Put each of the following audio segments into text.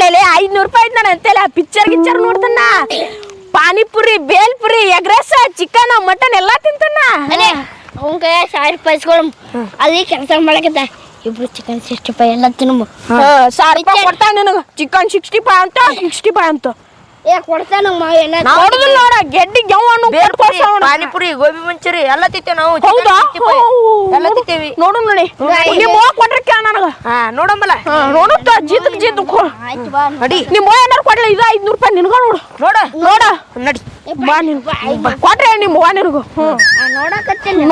ಮಾಡ್ಲೇಲೆ ಐದ್ನೂರು ರೂಪಾಯಿ ನಾನು ನಾನು ಆ ಪಿಕ್ಚರ್ ಗಿಚ್ಚರ್ ನೋಡ್ತಾನ panipuri bhelpuri egg rice chicken mutton ಎಲ್ಲಾ ತಿಂತಾನ ಅದೇ ಅವನ ಕೈ ಸಾವಿರ ರೂಪಾಯಿ ಇಸ್ಕೊಳಮ್ ಅಲ್ಲಿ ಕೆಲಸ ಮಾಡಕತ್ತ ಇಬ್ರು ಚಿಕನ್ ಸಿಕ್ಸ್ಟಿ ಫೈವ್ ಎಲ್ಲ ತಿನ್ನು ಸಾವಿರ ರೂಪಾಯಿ ಕೊಡ್ತಾನ ನಿನಗ. ಚಿಕನ್ ಸಿಕ್ಸ್ಟಿ ಫೈವ್ ಅಂತ ಸಿಕ್ಸ್ಟಿ ಫೈವ್ ಅಂತ. ಏ ಕೊಡ್ತಾನ ನೋಡುದಿಲ್ಲ ನೋಡ ಗೆಡ್ಡಿ ಗೆವ್ವನ್ನು ಪಾನಿಪುರಿ ಗೋಬಿ ಮಂಚೂರಿ ಎಲ್ಲ ತಿತ್ತೇವೆ ನಾವು. ಹೌದಾ? ಎಲ್ಲ ತಿಂತೇವಿ. ನೋಡು. ನೋಡಿ ನಿಮ್ಮ ಕೊಟ್ರೆ ಕೇಳ ನನಗ. ಹಾ ನೋಡಂಬಲ್ಲ ನೋಡುತ್ತ ಜೀತಕ್ ಜೀತಕ್ ಆಯ್ತು ಬಾ. ನಡಿ ನಿಮ್ಮ ಏನಾರು ಕೊಡ್ಲಿ ಇದು ಐದ್ನೂರು ರೂಪಾಯಿ ನಿನ್ಗ ನೋಡು. ನೋಡ. ನೋಡ. ನಡಿ. ಬಾ ನೀನು. ಕೊಟ್ರೆ ನಿಮ್ಮ ಅವ್ವ ನಿನಗೂ. ಹ್ಞೂ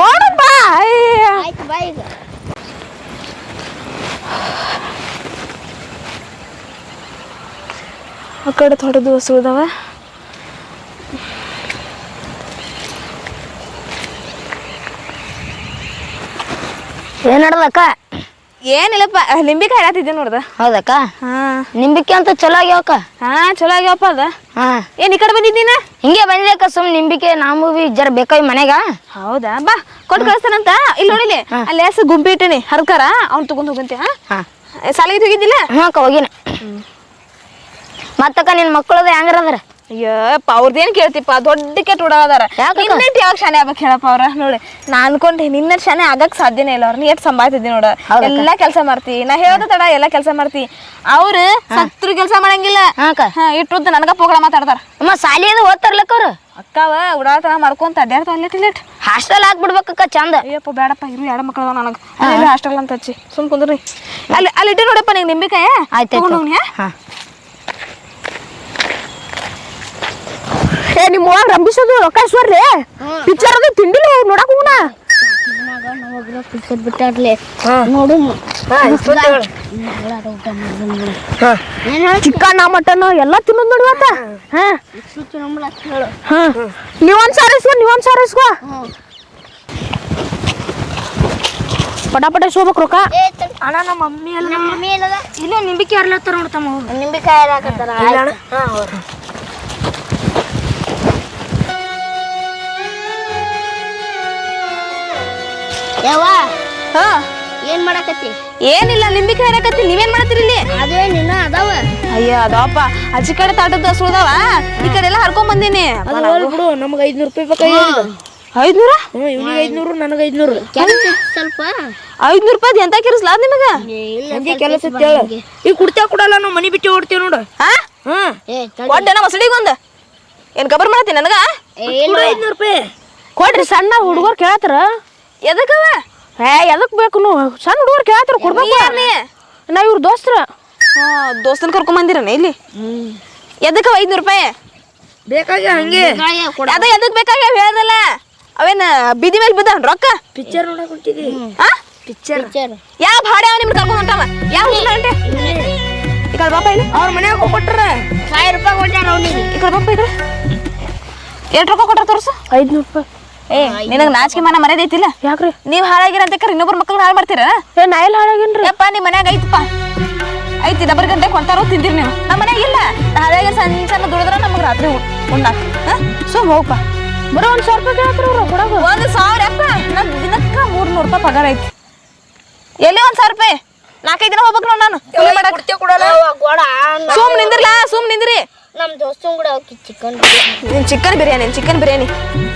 ನೋಡು ಬಾ. ಆಯ್ತು ಬಾ ಈಗ. ಆ ಕಡೆ ಥೋಡೆ ದಿವಸ ಉಳ್ದಾವ ಏನ್ ನಡ್ದಕ್ಕ? ಏನಿಲ್ಲಪ್ಪ ನಿಂಬಿಕಾಯಿ ಹಾಕಿದ್ದೆ ನೋಡ್ದ. ಹೌದಕ್ಕ? ಹಾ. ನಿಂಬಿಕೆ ಅಂತ ಚಲೋ ಆಗ್ಯಾವಕ್ಕ? ಹಾ ಚಲೋ ಆಗ್ಯಾವಪ್ಪ ಅದ. ಹಾ. ಏನ್ ಈ ಕಡೆ ಬಂದಿದ್ದೀನ ಹಿಂಗೆ ಬಂದಿದ್ದಕ್ಕ ಸುಮ್ ನಿಂಬಿಕೆ ನಾವು ಬಿ ಜರ ಬೇಕಾಯ್ ಮನೆಗ ಹೌದಾ? ಬಾ ಕೊಟ್ಟು ಕಳಿಸ್ತಾನಂತ. ಇಲ್ಲಿ ನೋಡಿಲಿ ಅಲ್ಲಿ ಹೆಸರು ಗುಂಪಿ ಇಟ್ಟಿನಿ ಹರ್ಕಾರ. ಅವ್ನು ತಗೊಂಡ್ ಹೋಗಂತೆ ಹಾ? ಹಾ. ಸಾಲಿಗೆ ಹೋಗಿದ್ದಿಲ್ಲ ಹಾಕ ಅಕ್ಕ ಹೋಗಿನ. ಮತ್ತಕ್ಕ ನಿನ್ ಮಕ್ಕಳದ ಹೆಂಗಾರ ಅದಾರ? ಅಯ್ಯಪ್ಪ ಅವ್ರದೇನ್ ಕೇಳ್ತಿಪ್ಪ? ದೊಡ್ಡ ಕೆಟ್ಟ ಹುಡುಗದಾರ ಅದಾರ. ಯಾಕಕ್ಕ? ನಿನ್ನಟ್ ಯಾವಾಗ ಶಾನೆ ಆಗ್ಬೇಕು ಹೇಳಪ್ಪ ಅವ್ರ? ನೋಡಿ ನಾ ಅನ್ಕೊಂಡೆ ನಿನ್ನ ಶಾನೆ ಆಗಕ್ ಸಾಧ್ಯನೇ ಇಲ್ಲ ಅವ್ರನ್ನ ಎಷ್ಟು ಸಂಭಾಯ್ತಿದ್ದಿ ನೋಡ? ಎಲ್ಲಾ ಕೆಲಸ ಮಾಡ್ತಿ. ನಾ ಹೇಳ್ದ ತಡ ಎಲ್ಲಾ ಕೆಲಸ ಮಾಡ್ತಿ. ಅವ್ರು ಸತ್ರು ಕೆಲಸ ಮಾಡಂಗಿಲ್ಲ. ಇಟ್ಟು ನನಗ ಪೋಗಳ ಮಾತಾಡ್ತಾರ. ಅಮ್ಮ ಸಾಲಿ ಅದು ಓದ್ತಾರ್ಲಕ್ಕ ಅವ್ರು? ಅಕ್ಕವ ಉಡಾತನ ಮಾಡ್ಕೊಂತ ಅಡ್ಡಾಡ್ತಾವ ಲೇಟ್ ಲೇಟ್. ಹಾಸ್ಟೆಲ್ ಹಾಕ್ಬಿಡ್ಬೇಕಕ್ಕ ಚಂದ. ಅಯ್ಯಪ್ಪ ಬೇಡಪ್ಪ ಇರು ಎರಡು ಮಕ್ಕಳು ನನಗೆ. ಹಾಸ್ಟೆಲ್ ಅಂತ ಹಚ್ಚಿ. ಸುಮ್ ಕುಂದ್ರಿ. ಅಲ್ಲಿ ಅಲ್ಲಿ ಇಟ್ಟು ನೋಡಪ್ಪ ನಿಂಗೆ ನಿಂಬಿಕಾಯ? ಆಯ್ತಾಯ್ತು. ತಗೊಂಡ್ ಹೋಗ್ನಿ, ಹಾ? ಹಾ ಏ ನಿಮ್ಮ ರಂಬಿಸೋದು ರೊಕ್ಕ ಇಸ್ವರ್ಲಿ ಪಿಕ್ಚರ್ ಅದು ತಿಂಡಿಲ್ಲ ನೋಡಕ್ ಹೋಗುಣ. ಪಿಕ್ಚರ್ ಬಿಟ್ಟಾಡ್ಲಿ ನೋಡು ಚಿಕನ್ ಮಟನ್ ಎಲ್ಲ ತಿನ್ನೋದು ನೋಡಿ ಇವತ್ತ ಹಾ. ಹಾ. ನೀವೊಂದ್ ಸಾರಿ ಇಸ್ಕೊ ನೀವೊಂದ್ ಸಾರಿ ಇಸ್ಕೊ. ಪಟ ಪಟ ಇಸ್ಕೋಬೇಕು ರೊಕ್ಕ. ಅಣ್ಣ ನಮ್ಮ ಮಮ್ಮಿ ಎಲ್ಲ ನಮ್ಮ ಮಮ್ಮಿ ಏನದ ಇಲ್ಲ ನಿಂಬಿಕೆ ಅರ್ಲತ್ತಾರ ನೋಡ್ತಮ್ಮ ನಿಂಬಿಕಾಯಿ ಹಾಕತ್ತಾರ? ಯಾವ ಹಾ. ಏನ್ ಮಾಡಕತ್ತಿ? ಏನಿಲ್ಲ ನಿಂಬಿಕಾಯಿ ಹಾಕತ್ತಿ ನೀವೇನ್ ಮಾಡ್ತೀರಿ ಇಲ್ಲಿ? ಅದೇ ನಿನ್ನ ಅದಾವ. ಅಯ್ಯ ಅದಪ್ಪ. ಅಜ್ಜಿ ಕಡೆ ತಾಟದ ಸುಳ್ದವ ಈ ಕಡೆ ಎಲ್ಲ ಹರ್ಕೊಂಡ್ ಬಂದೀನಿ. ಬಿಡು ನಮ್ಗೆ ಐದ್ನೂರು ರೂಪಾಯಿ ಬೇಕಾಗಿ ಐದ್ನೂರ? ಹ್ಞೂ ಇವ್ನಿಗೆ ಐದ್ನೂರು. ನನಗೆ ಐದ್ನೂರು. ಸ್ವಲ್ಪ. ಐದ್ನೂರ್ ರೂಪಾಯಿ ಎಂತ ಕಿರಿಸ್ಲಾ ನಿಮಗೆ? ಇಲ್ಲ ಹಂಗೆ ಕೆಲಸ ಹೇಳ. ಈಗ ಕುಡ್ತಾ ಕೊಡಲ್ಲ ನಾವು ಮನೆ ಬಿಟ್ಟು ಓಡ್ತೀವಿ ನೋಡು. ಹಾ? ಹ್ಮ್. ಏ ಮಸಡಿಗೊಂದು ಏನು ಕಬರ್ ಮಾಡ್ತೀನಿ ನನಗ. ಐದ್ನೂರು ರೂಪಾಯಿ. ಕೊಡ್ರಿ ಸಣ್ಣ ಹುಡುಗರು ಕೇಳತ್ತಾರ. ಎದಕ್ಕವ? ಏ ಎದಕ್ ಬೇಕು ನೀವು? ಸಣ್ಣ ಹುಡುಗರು ಕೇಳತ್ತಾರ ಕೊಡ್ಬೇಕು ನಾ ಇವ್ರ ದೋಸ್ತ್ರ. ದೋಸ್ತನ್ ಕರ್ಕೊಂಡ್ ಬಂದಿರನ ಇಲ್ಲಿ? ಎದಕ್ಕವ ಐದ್ನೂರು ರೂಪಾಯಿ ಬೇಕಾಗಿ ಹಂಗೆ ಅದ ಎದಕ್ ಬೇಕಾಗ್ಯಾವ ಹೇಳ್ದಲ್ಲ? ಅವೇನ ಬೀದಿ ಮೇಲೆ ಬಿದ್ದ ರೊಕ್ಕ? ಪಿಕ್ಚರ್ ನೋಡಕ್ ಹೊಂಟಿದಿ? ಆ? ಪಿಕ್ಚರ್ ಯಾವ ಭಾಡೆ ನಿಮ್ಗೆ ಕರ್ಕೊಂಡು ಹೊಂಟವ? ಯಾವ ಹೊಂಟೆ ಈ ಕಡೆ ಬಾಪ ಇಲ್ಲಿ ಅವ್ರ ಮನ್ಯಾಗ ಕೊಟ್ರ? ಸಾವಿರ ರೂಪಾಯಿ ಕೊಟ್ಟಾರ ಅವನಿಗೆ. ಈ ಕಡೆ ಬಾಪ ಇದ್ರೆ ಎಷ್ಟು ರೊಕ್ಕ ಕೊಟ್ರ ತೋರ್ಸು? ಐದ್ನೂರು ರೂಪಾಯಿ ಏ ನಿನಗೆ ನಾಚಿಕೆ ಮನ ಮರ್ಯಾದೆ ಐತಿಲ್ಲ? ಯಾಕ್ರಿ? ನೀವು ಹಾಳಾಗಿರ ಅಂತ ಕರೆ ಇನ್ನೊಬ್ರ ಮಕ್ಕಳು ಹಾಳು ಮಾಡ್ತೀರ? ಏ ನಾ ಎಲ್ಲಿ ಹಾಳಾಗೇನ್ರಿ? ಯಪ್ಪ ನಿಮ್ಮ ಮನ್ಯಾಗ ಐತಪ್ಪ. ಐತಿ ಡಬರ್ ಗಂಟೆ ಕೊಡ್ತಾರೋ ತಿಂದಿರಿ ನೀವು. ನಮ್ಮ ಮನ್ಯಾಗ ಇಲ್ಲ. ಹಾಳಾಗಿ ಸಣ್ಣ ಸಣ್ಣ ದುಡಿದ್ರ ನಮಗೆ ರಾತ್ರಿ ಉಣ್ಣಾಕ. ಸುಮ್ ಹೋಗಪ್ಪ ಬರೋ ಒಂದ್ ಸಾವಿರ ರೂಪಾಯಿ ಕೇಳತ್ರ ಅವ್ರು ಒಂದು ಸಾವಿರ ಅಪ್ಪ ನನ್ನ ದಿನಕ್ಕೆ ಮೂರ್ ನೂರು ರೂಪಾಯಿ ಪಗಾರ ಐತಿ. ಎಲ್ಲಿ ಒಂದ್ ಸಾವಿರ ರೂಪಾಯಿ? ನಾಲ್ಕೈದು ದಿನ ಹೋಗ್ಬೇಕು ನೋಡ್ ನಾನು. ಸುಮ್ ನಿಂದಿರ್ಲಾ ಸುಮ್ ನಿಂದ್ರಿ. ನಮ್ಮ ದೋಸ್ತನ್ ಕೂಡ ಹೋಗಿ ಚಿಕನ್ ನಿನ್ ಚಿಕನ್ ಬಿರಿಯಾನಿ ಚಿಕನ್ ಬಿರಿಯಾನಿ.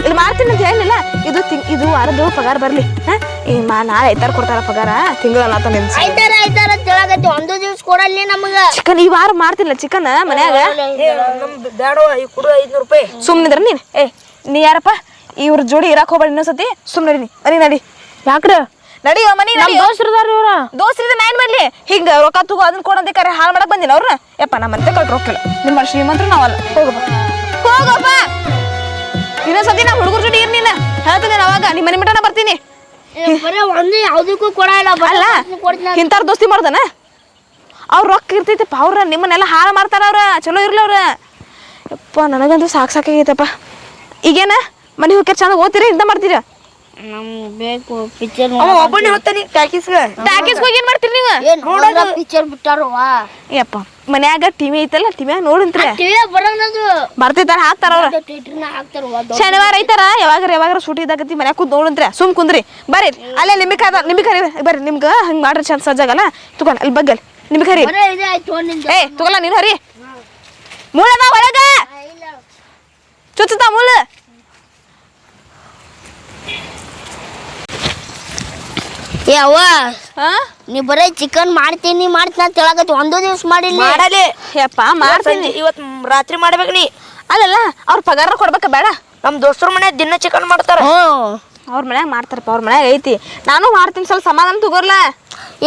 ಇಲ್ಲಿ ಮಾಡ್ತೀನಿ ಅಂತ ಹೇಳಿಲ್ಲ. ಇದು ತಿಂಗ್ ಇದು ವಾರದ್ದು ಪಗಾರ ಬರ್ಲಿ. ಹಾ? ಈ ಮಾ ನಾಳೆ ಐತಾರ ಕೊಡ್ತಾರ ಪಗಾರ. ತಿಂಗಳ ಆತ ನಿನ್ ಐತಾರ ಆಯ್ತಾರ ತಿಳಗತ್ತಿ ಒಂದು ದಿವ್ಸ ಕೊಡಲ್ಲ ನಮಗ. ಚಿಕನ್ ಈ ವಾರ ಮಾಡ್ತಿಲ್ಲ ಚಿಕನ್ ಮನ್ಯಾಗ? ನಮ್ ಬ್ಯಾಡೋ ಈ ಕೊಡು ಐದ್ನೂರು ರೂಪಾಯಿ. ಸುಮ್ನಿದ್ರ ನೀನ್? ಏ ನೀ ಯಾರಪ್ಪ? ಇವ್ರ ಜೋಡಿ ಇರಾಕ್ ಹೋಗ್ಬೇಡ ಇನ್ನೊಂದ್ಸತಿ. ಸುಮ್ಮನೆ ನಡಿ ನಡಿ. ಯಾಕ್ರಿ? ನಡಿ ಮನಿ ನಡಿ ದೋಸ್ರದಾರ ಇವ್ರ. ದೋಸ್ತಿದ ನಾನ್ ಮಾಡ್ಲಿ ಹಿಂಗ ರೊಕ್ಕ ತಗೋ ಅದನ್ನ ಕೊಡಂತೆ ಕರೆ ಹಾಳು ಮಾಡಕ್ ಬಂದಿನ ಅವ್ರನ್ನ ಯಪ್ಪ ನಮ್ಮಂತೆ ಕಟ್ ರೊಕ್ಕ ಇಲ್ಲ ನಿಮ್ಮ ಶ್ರೀಮಂತ್ರ ನಾವಲ್ಲ. ಹೋಗಪ್ಪ. ಹೋಗಪ್ಪ. ಇನ್ನೊಂದ್ಸತಿ ನಾ ಹುಡುಗರ ಜೊತೆ ಇರ್ನಿಲ್ಲ ಹೇಳ್ತೀನಿ ಅವಾಗ. ನಿಮ್ಮ ಮನೆ ಮಟನ ಬರ್ತೀನಿ. ಬರೀ ಒಂದು ಯಾವ್ದಕ್ಕೂ ಕೊಡಲ್ಲ ಅಲ್ಲ ಇಂತಾರ ದೋಸ್ತಿ ಮಾಡ್ದನ? ಅವ್ರ ರೊಕ್ಕ ಇರ್ತೈತಪ್ಪ ಅವ್ರ ನಿಮ್ಮನ್ನೆಲ್ಲ ಹಾಳು ಮಾಡ್ತಾರ ಅವ್ರ. ಚಲೋ ಇರ್ಲಿ ಅವ್ರ. ಯಪ್ಪ ನನಗಂತೂ ಸಾಕು ಸಾಕಾಗೈತಪ್ಪ. ಈಗೇನ? ಮನೆ ಹೋಗ್ಯಾರ ಚಂದ ಓದ್ತೀರಿ ಇಂತ ಮಾಡ್ತೀರ? ನಮ್ಗೆ ಬೇಕು ಪಿಕ್ಚರ್ ಅವ ಒಬ್ಬನೇ ಹೊತ್ತಾನಿ ಟಾಕೀಸ್ಗ ಟಾಕೀಸ್ಗೆ ಹೋಗಿ ಏನ್ ಮಾಡ್ತೀರಿ ನೀವು? ಏನ್ ಪಿಕ್ಚರ್ ಬಿಟ್ಟಾರವಾ ಯಪ್ಪ ಮನ್ಯಾಗ ಟಿವಿ ಐತಲ್ಲ ಟಿವಿಯಾಗ ನೋಡಂತ್ರಿ. ಟಿವಿ ಬರ್ತಿರ್ತಾರ ಹಾಕ್ತಾರ ಅವ್ರ. ಥಿಯೇಟರ್ನ ಶನಿವಾರ ಐತಾರ ಯಾವಾಗ ಯಾವಾಗ ಸೂಟಿ ಇದಾಗತಿ ಮನ್ಯಾಗ ಕೂತ್ ನೋಡಂತ್ರಿ ಸುಮ್ ಕುಂದ್ರಿ. ಬರ್ರಿ ಅಲ್ಲೇ ನಿಂಬಿಕಾಯಿ ಅದ ಕರಿ ಬರ್ರಿ ನಿಮ್ಗ ಹಂಗೆ ಮಾಡ್ರಿ ಚಂದ ಸಜ್ಜಾಗಲ್ಲ ತಗೊಂಡ್ ಅಲ್ಲಿ ಬಗ್ಗಲ್. ನಿಮ್ಗೆ ಹರಿ. ಆಯ್ತು ನಿಂದು. ಏ ತುಗಲ್ಲ ನೀನು ಹರಿ. ಮುಳ್ಳದ ಒಳಗ ಚುಚ್ಚುತ್ತಾ ಮುಳ್ಳು ಏ ಅವ್ವ ಹಾ? ನೀ ಬರೇ ಚಿಕನ್ ಮಾಡ್ತೀನಿ ಮಾಡ್ತೀನಿ ಅಂತ ಹೇಳಕತ್ತಿ ಒಂದು ದಿವಸ ಮಾಡಿಲ್ಲ ಮಾಡಲಿ. ಯಪ್ಪ ಮಾಡ್ತೀನಿ. ಇವತ್ ರಾತ್ರಿ ಮಾಡ್ಬೇಕು ನೀ. ಅಲ್ಲಲ್ಲ ಅವ್ರ ಪಗಾರ ಕೊಡ್ಬೇಕ ಬೇಡ. ನಮ್ ದೋಸ್ತರ ಮನೆ ದಿನ ಚಿಕನ್ ಮಾಡ್ತಾರ. ಹ್ಞೂ. ಅವ್ರ ಮನ್ಯಾಗ ಮಾಡ್ತಾರಪ್ಪ ಅವ್ರ ಮನ್ಯಾಗ ಐತಿ. ನಾನು ಮಾಡ್ತೀನಿ ಸ್ವಲ್ಪ ಸಮಾಧಾನ ತಗೋರ್ಲ.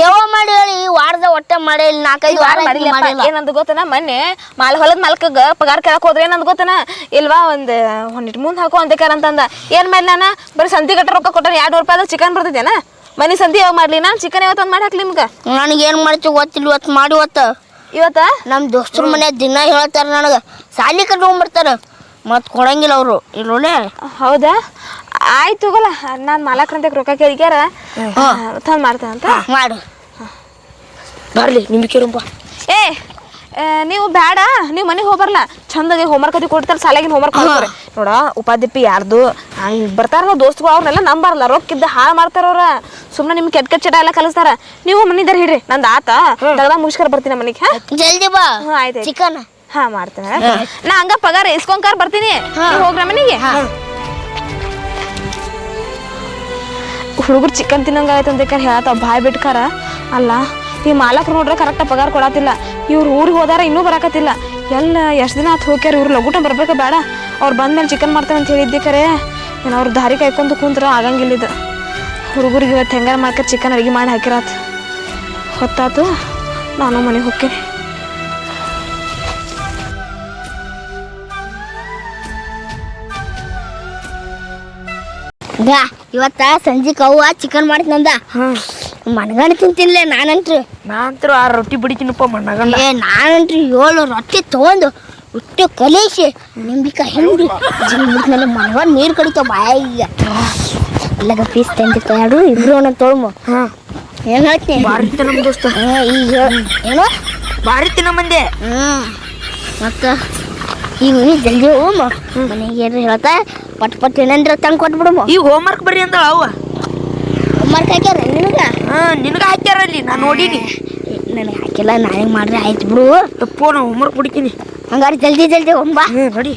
ಯಾವ ಮಾಡಿ ಹೇಳಿ ವಾರದ ಹೊಟ್ಟೆ ಮಾಡಿ ಇಲ್ಲಿ ನಾಲ್ಕೈದು ವಾರ ಮಾಡಿಲ್ಲ. ಏನಂದ ಗೊತ್ತನ? ಮೊನ್ನೆ ಮಾಲ್ ಹೊಲದ ಮಾಲ್ಕಗ ಪಗಾರ ಕೇಳಕ್ ಹೋದ್ರೆ ಏನಂದ ಗೊತ್ತನ? ಇಲ್ವಾ ಒಂದ್ ಒಂದಿಟ್ ಮುಂದ್ ಹಾಕೋ ಅಂದೇಕಾರ ಅಂತಂದ. ಏನ್ ಮಾಡ್ಲಿ ನಾನು? ಬರೀ ಸಂತಿ ಗಟ್ಟ ರೊಕ್ಕ ಕೊಟ್ಟಾರ ಎರಡು ರೂಪಾಯಿ ಚಿಕನ್ ಬರ್ತೈತೇನ ಮನಿ ಸಂತಿ ಯಾವಾಗ ಮಾಡ್ಲಿ? ನಾನು ಚಿಕನ್ ಯಾವತ್ತೊಂದು ಮಾಡಿ ಹಾಕ್ಲಿ ನಿಮ್ಗೆ? ನನಗೆ ಏನು ಮಾಡ್ತಿ ಗೊತ್ತಿಲ್ಲ ಇವತ್ತು ಮಾಡಿ ಇವತ್ತು. ಇವತ್ತ? ನಮ್ಮ ದೋಸ್ತರ ಮನೆ ದಿನ ಹೇಳ್ತಾರೆ ನನಗೆ ಸಾಲಿ ಕಟ್ಕೊಂಡ್ಬರ್ತಾರ ಮತ್ತು ಕೊಡಂಗಿಲ್ಲ ಅವರು ಇಲ್ಲೋಲೆ ಹೌದಾ? ಆಯ್ತು ತಗೋಲ್ಲ ನಾನು ಮಾಲಕ್ರಂತ ರೊಕ್ಕ ಕೇಳಿಕ್ಯಾರ ತಂದು ಮಾಡ್ತೇನೆ ಅಂತ. ಮಾಡು. ಬರ್ಲಿ ನಿಮ್ಗೆ ಕೇಳುಂಬ ಏ ಆ, ನೀವು ಬೇಡ ನೀವು ಮನೆಗೆ ಹೋಗ್ಬರ್ಲ. ಚಂದಾಗಿ ಹೋಮ್ವರ್ಕ್ ಅದು ಕೊಡ್ತಾರೆ ಸಾಲಾಗಿನ ಹೋಮ್ವರ್ಕ್ ಮಾಡ್ತಾರೆ ನೋಡ ಉಪಾಧ್ಯಪಿ ಯಾರ್ದು ಹಂಗೆ ಬರ್ತಾರ ದೋಸ್ತಗಳು ಅವ್ರನ್ನೆಲ್ಲ ನಂಬಾರಲ್ಲ ರೊಕ್ಕಿದ್ದ ಹಾಳು ಮಾಡ್ತಾರ ಅವ್ರ. ಸುಮ್ಮನೆ ನಿಮ್ಗೆ ಕೆಟ್ಟ ಕೆಟ್ಟ ಚಟ ಎಲ್ಲ ಕಲಿಸ್ತಾರ. ನೀವು ಮನಿದಾರ ಹಿಡ್ರಿ. ನಂದು ಆತ. ತಗದ ಮುಗಿಸ್ಕರ ಬರ್ತೀನಿ ಮನಿಗೆ ಹಾ? ಜಲ್ದಿ ಬಾ. ಹ್ಞೂ ಆಯ್ತು. ಚಿಕನ್. ಹಾ ಮಾಡ್ತೇನೆ. ನಾ ಹಂಗ ಪಗಾರ ಇಸ್ಕೊಂಕಾರ ಬರ್ತೀನಿ. ಹೋಗ್ರ ಮನೆಗೆ. ಹುಡುಗರು ಚಿಕನ್ ತಿನ್ನಂಗ ಆಯ್ತು ಅಂತ ಹೇಳತ್ತಾವ ಬಾಯ್ ಬಿಟ್ಕಾರ. ಅಲ್ಲ ಈ ಮಾಲಕ್ರು ನೋಡ್ರೆ ಕರೆಕ್ಟಾಗಿ ಪಗಾರ ಕೊಡತ್ತಿಲ್ಲ ಇವ್ರು ಊರಿಗೆ ಹೋದಾರ ಇನ್ನೂ ಬರಾಕತ್ತಿಲ್ಲ. ಎಲ್ಲ ಎಷ್ಟು ದಿನ ಆತು ಹೋಗ್ಯಾರ ಇವ್ರು ಲಘುಟ ಬರ್ಬೇಕು ಬೇಡ. ಅವ್ರು ಬಂದ್ಮೇಲೆ ಚಿಕನ್ ಮಾಡ್ತೇವೆ ಅಂತ ಹೇಳಿದ್ದೆ ಕರೆ. ಏನು ಅವ್ರು ದಾರಿ ಕಾಯ್ಕೊಂಡು ಕುಂತ್ರ ಆಗಂಗಿಲ್ಲ ಇದು. ಹುಡುಗರಿಗೆ ಇವತ್ತು ಹೆಂಗಾರ ಮಾಡ್ಕ ಚಿಕನ್ ಅಡುಗೆ ಮಾಡಿ ಹಾಕಿರಾತ್. ಹೊತ್ತಾತು ನಾನು ಮನೆಗೆ ಹೋಗ್ತೀನಿ ಗಾ ಇವತ್ತ ಸಂಜೆ ಕವ್ವ ಚಿಕನ್ ಮಾಡ್ತಂದ ಮನಗಂಡ ತಿಂತಿನ್ಲೆ ನಾನಂತ್ರು. ನಾ ಅಂತೂ ಆ ರೊಟ್ಟಿ ಬಿಡಿತೀನಪ್ಪ ಮಣ್ಣಾಗಲ್ಲ ಏ ನಾನಂತ್ರಿ ಏಳು ರೊಟ್ಟಿ ತಗೊಂಡು ಉಟ್ಟು ಕಲೇಶಿ ನಿಂಬಿಕ ಹಿಂಡಿ. ಜಿಂಬಿಟ್ನಲ್ಲಿ ಮನಗಂಡ ನೀರು ಕಡಿತಾವ ಬಾಯಿಗೆ ಇಲ್ಲಾಗ ಪೀಸ್ ತಂದಿತ್ತು ಎರಡು ಇಬ್ರು ಅವನ ತೊಳ್ಮು. ಹಾ. ಏನು ಹೇಳ್ತೀನಿ ಬಾರಿ ತಿನ್ನ ನಮ್ ದೋಸ್ತ. ಈಗ ಏನು? ಬಾರಿ ತಿನ್ನ ಮಂದೆ. ಹ್ಞೂ ಮತ್ತು ಈಗ ಜಲ್ದಿ ಹೋಮ. ಮನೆಗೆ ಏನು ಹೇಳ್ತಾ ಪಟ್ ಪಟ್ ಏನಂದ್ರೆ ತಂದು ಕೊಟ್ಬಿಡಮ್ಮ ಈಗ ಹೋಮ್ವರ್ಕ್ ಬರ್ರಿ ಅಂದಳ ಅವ. ಹೋಮ್ವರ್ಕ್ ಹಾಕ್ಯಾರ ನಿನಗೆ? ಹಾ ನಿನಗ ಹಾಕ್ಯಾರ ಅಲ್ಲಿ ನಾ ನೋಡೀನಿ. ನನಗೆ ಹಾಕಿಲ್ಲ ನಾಳೆ ಮಾಡ್ರೆ ಆಯ್ತು ಬಿಡು. ತಪ್ಪೋ ನಾ ಹೋಮ್ವರ್ಕ್ ಬಿಡ್ತೀನಿ ಹಂಗಾರೆ ಜಲ್ದಿ ಜಲ್ದಿ ಹೋಗ್ಬಾ ಹ್ಞೂ ನಡಿ.